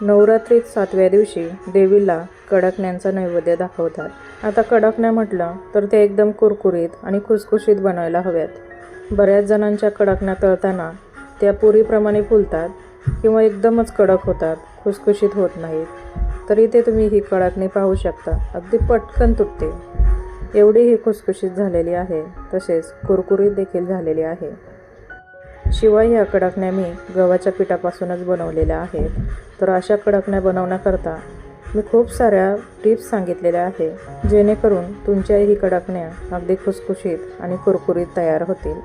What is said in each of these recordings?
नवरात्रीत सातव्या दिवशी देवीला कडकण्यांचा नैवेद्य दाखवतात. आता कडकण्या म्हटलं तर ते एकदम कुरकुरीत आणि खुसखुशीत बनायला हव्यात बऱ्याच जणांच्या कडकण्या तळताना त्या पुरीप्रमाणे फुलतात किंवा एकदमच कडक होतात खुसखुशीत होत नाहीत. तरी ते तुम्ही ही कडकणी पाहू शकता. अगदी पटकन तुटते. एवढी ही खुसखुशीत झालेली आहे तसेच कुरकुरीत देखील झालेली आहे. शिवाय ह्या कडकण्या मी गव्हाच्या पिठापासूनच बनवलेल्या आहेत. तर अशा कडकण्या बनवण्याकरता मी खूप साऱ्या टिप्स सांगितलेल्या आहे जेणेकरून तुमच्या ही कडकण्या अगदी खुसखुशीत आणि कुरकुरीत तयार होतील.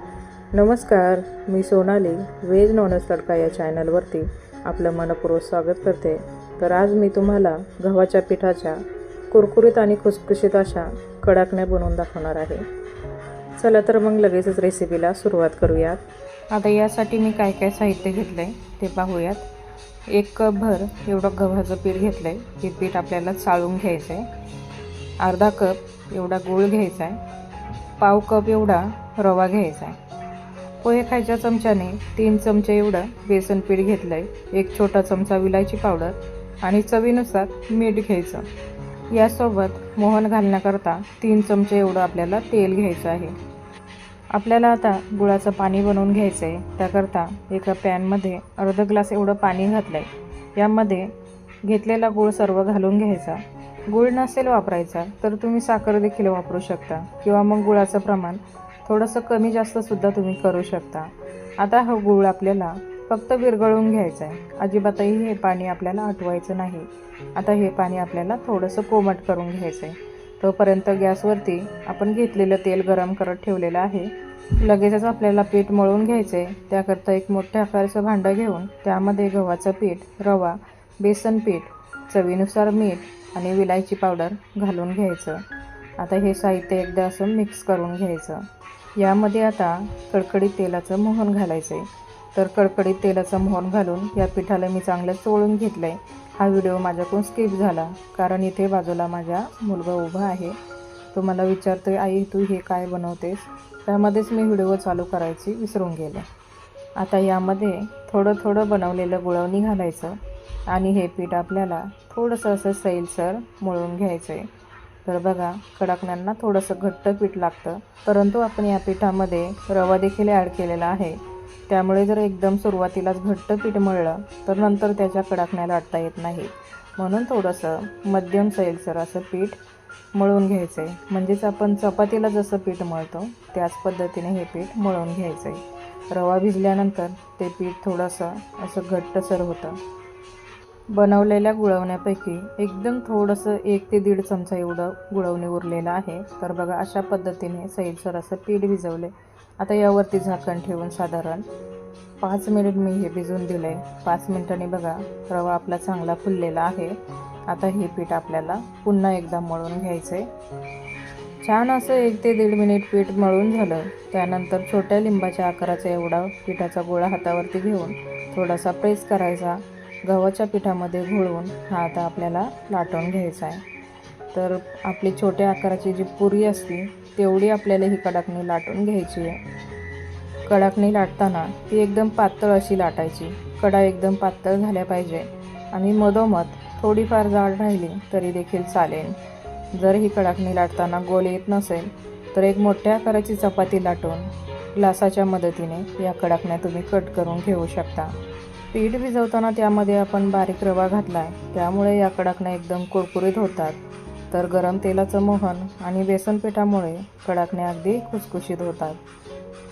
नमस्कार मी सोनाली व्हेज नॉनव्हेज तडका या चॅनलवरती आपलं मनपूर्वक स्वागत करते. तर आज मी तुम्हाला गव्हाच्या पिठाच्या कुरकुरीत आणि खुसखुशीत अशा कडकण्या बनवून दाखवणार आहे. चला तर मग लगेचच रेसिपीला सुरुवात करूयात. आता यासाठी मी काय काय साहित्य घेतलं आहे ते पाहूयात. एक कप भर एवढं गव्हाचं पीठ घेतलं आहे हे पीठ आपल्याला चाळून घ्यायचं आहे अर्धा कप एवढा गूळ घ्यायचा आहे पाव कप एवढा रवा घ्यायचा आहे पोहे खायच्या चमच्याने तीन चमचे एवढं बेसन पीठ घेतलं आहे एक छोटा चमचा विलायची पावडर आणि चवीनुसार मीठ घ्यायचं. यासोबत मोहन घालण्याकरता तीन चमचे एवढं आपल्याला तेल घ्यायचं आहे. आपल्याला आता गुळाचं पाणी बनवून घ्यायचं आहे त्याकरता एका पॅनमध्ये अर्ध ग्लास एवढं पाणी घातलं आहे यामध्ये घेतलेला गूळ सर्व घालून घ्यायचा. गूळ नसेल वापरायचा तर तुम्ही साखर देखील वापरू शकता. किंवा मग गुळाचं प्रमाण थोडंसं कमी जास्तसुद्धा तुम्ही करू शकता. आता हा गूळ आपल्याला फक्त विरघळून घ्यायचं आहे अजिबातही हे पाणी आपल्याला आटवायचं नाही. आता हे पाणी आपल्याला थोडंसं कोमट करून घ्यायचं आहे तोपर्यंत गॅसवरती आपण घेतलेलं तेल गरम करत ठेवलेलं आहे. लगेचच आपल्याला पीठ मळून घ्यायचं आहे. त्याकरता एक मोठ्या आकाराचं भांडं घेऊन त्यामध्ये गव्हाचं पीठ रवा बेसन पीठ चवीनुसार मीठ आणि विलायची पावडर घालून घ्यायचं. आता हे साहित्य एकदा असं मिक्स करून घ्यायचं. यामध्ये आता कडकडीत तेलाचं मोहन घालायचं आहे तर कडकडीत तेलाचं मोहन घालून या पिठाला मी चांगलं चोळून घेतलं आहे हा व्हिडिओ माझ्याकडून स्किप झाला कारण इथे बाजूला माझा मुलगा उभा आहे. तो मला विचारतोय आई तू हे काय बनवतेस? त्यामध्येच मी व्हिडिओ चालू करायची विसरून गेले. आता यामध्ये थोडं थोडं बनवलेलं गुळवणी घालायचं आणि हे पीठ आपल्याला थोडंसं असं सैलसर मळून घ्यायचं आहे तर बघा कडकण्यांना थोडंसं घट्ट पीठ लागतं परंतु आपण या पिठामध्ये रवा देखील ॲड केलेला आहे. त्यामुळे जर एकदम सुरुवातीलाच घट्ट पीठ मळलं तर नंतर त्याच्या कडकण्या लाटता येत नाही. म्हणून थोडंसं मध्यम सैलसर असं पीठ मळून घ्यायचं आहे म्हणजेच आपण चपातीला जसं पीठ मळतो त्याच पद्धतीने हे पीठ मळून घ्यायचं आहे रवा भिजल्यानंतर ते पीठ थोडंसं असं घट्टसर होतं. बनवलेल्या गुळवण्यापैकी एकदम थोडंसं एक ते दीड चमचा एवढं गुळवणी उरलेलं आहे. तर बघा अशा पद्धतीने सैलसर असं पीठ भिजवले. आता यावरती झाकण ठेवून साधारण पाच मिनिट मी हे भिजवून दिलं. आहे पाच मिनिटांनी बघा रवा आपला चांगला फुललेला आहे. आता हे पीठ आपल्याला पुन्हा एकदा मळून घ्यायचं आहे छान असं एक ते दीड मिनिट पीठ मळून झालं. त्यानंतर छोट्या लिंबाच्या आकाराचा एवढा पिठाचा गोळा हातावरती घेऊन थोडासा प्रेस करायचा. गव्हाच्या पिठामध्ये घोळवून हा आता आपल्याला लाटून घ्यायचा आहे. तर आपली छोट्या आकाराची जी पुरी असते तेवढी आपल्याला ही कडाकणी लाटून घ्यायची आहे. कडाकणी लाटताना ती एकदम पातळ अशी लाटायची. कडा एकदम पातळ झाल्या पाहिजे. आणि मधोमध थोडीफार जाड राहिली तरी देखील चालेल. जर ही कडाकणी लाटताना गोल येत नसेल तर एक मोठ्या आकाराची चपाती लाटून ग्लासाच्या मदतीने या कडाकण्या तुम्ही कट करून घेऊ शकता. पीठ भिजवताना त्यामध्ये आपण बारीक रवा घातला आहे त्यामुळे या कडाकण्या एकदम कुरकुरीत होतात. तर गरम तेलाचं मोहन आणि बेसन पिठामुळे कडाकण्या अगदी खुसखुशीत होतात.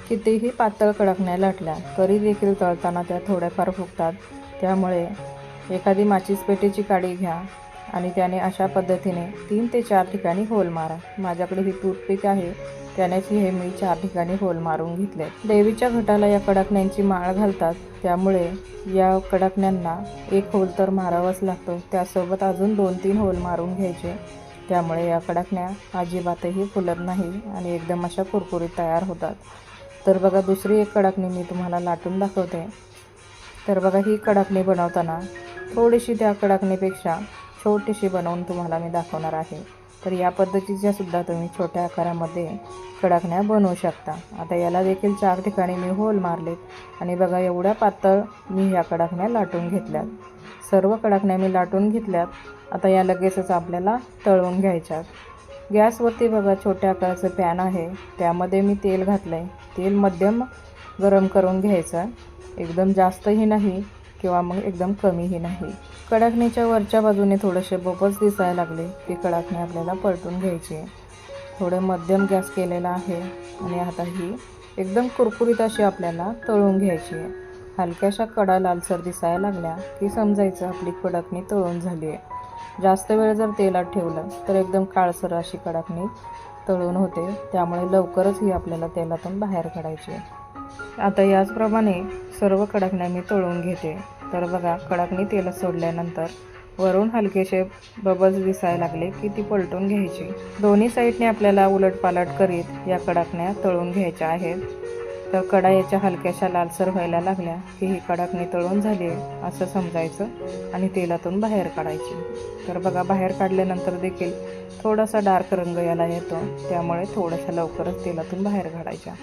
कितीही पातळ कडाकण्या लाटल्या तरी देखील तळताना त्या थोड्याफार फुगतात. त्यामुळे एखादी माचीस पेटीची काडी घ्या आणि त्याने अशा पद्धतीने तीन ते चार ठिकाणी होल मारा. माझ्याकडे ही टूथपिक आहे त्यानेच हे मी चार ठिकाणी होल मारून घेतले. देवीच्या घटाला या कडाकण्यांची माळ घालतात त्यामुळे या कडाकण्यांना एक होल तर मारावाच लागतो. त्यासोबत अजून दोन तीन होल मारून घ्यायचे. त्यामुळे या कडाकण्या अजिबातही फुलत नाही आणि एकदम अशा कुरकुरीत तयार होतात. तर बघा दुसरी एक कडाकणी मी तुम्हाला लाटून दाखवते. तर बघा ही कडाकणी बनवताना थोडीशी त्या कडाकणीपेक्षा छोटीशी बनवून तुम्हाला मी दाखवणार आहे. तर या पद्धतीच्या सुद्धा तुम्ही छोट्या आकारामध्ये कडाकण्या बनवू शकता. आता याला देखील चार ठिकाणी मी होल मारलेत आणि बघा एवढ्या पातळ मी ह्या कडाकण्या लाटून घेतल्यात. सर्व कडाकण्या मी लाटून घेतल्यात. आता या लगेचच आपल्याला तळवून घ्यायच्यात. गॅसवरती बघा छोट्या आकाराचं पॅन आहे. त्यामध्ये मी तेल घातलं आहे तेल मध्यम गरम करून घ्यायचं. एकदम जास्तही नाही किंवा मग एकदम कमीही नाही. कडाकणीच्या वरच्या बाजूने थोडेसे बबल्स दिसायला लागले की कडाकणी आपल्याला पलटून घ्यायची आहे. मध्यम गॅस केलेला आहे आणि आता ही एकदम कुरकुरीत अशी आपल्याला तळून घ्यायची आहे. हलक्याशा कडा लालसर दिसायला लागल्या की समजायचं आपली कडकणी तळून झाली आहे. जास्त वेळ जर तेलात ठेवलं तर एकदम काळसर अशी कडकणी तळून होते. त्यामुळे लवकरच ही आपल्याला तेलातून बाहेर काढायची आता याचप्रमाणे सर्व कडकण्या मी तळून घेते. तर बघा कडकणी तेलात सोडल्यानंतर वरून हलकेसे बबल्स दिसायला लागले की ती पलटून घ्यायची. दोन्ही साईडने आपल्याला उलटपालट करीत या कडाकण्या तळून घ्यायच्या आहेत. तर कडा याच्या हलक्याशा लालसर व्हायला लागल्या. की ही कडाकणी तळून झाली आहे असं समजायचं आणि तेलातून बाहेर काढायची. तर बघा बाहेर काढल्यानंतर देखील थोडासा डार्क रंग याला येतो. त्यामुळे थोड्याशा लवकरच तेलातून बाहेर काढायच्या.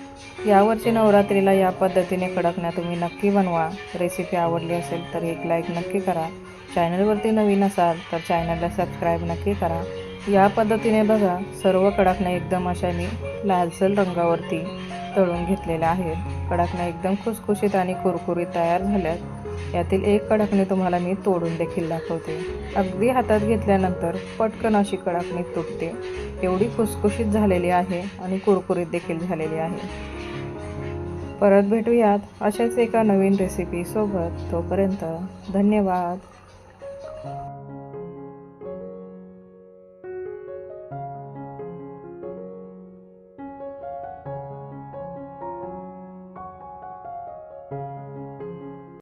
यावरची नवरात्रीला या पद्धतीने कडकण्या तुम्ही नक्की बनवा. रेसिपी आवडली असेल तर एक लाईक नक्की करा. चॅनलवरती नवीन असाल तर चॅनलला सबस्क्राईब नक्की करा. या पद्धतीने बघा सर्व कडाकण्या एकदम अशा मी लालसर रंगावरती तळून घेतलेल्या आहेत. कडाकण्या एकदम खुसखुशीत आणि कुरकुरीत तयार झाल्यात. यातील एक कडाकणी तुम्हाला मी तोडून देखील दाखवते. अगदी हातात घेतल्यानंतर पटकन अशी कडाकणी तुटते. एवढी खुसखुशीत झालेली आहे आणि कुरकुरीत देखील झालेली आहे. परत भेटूयात अशाच एका नवीन रेसिपीसोबत तोपर्यंत धन्यवाद.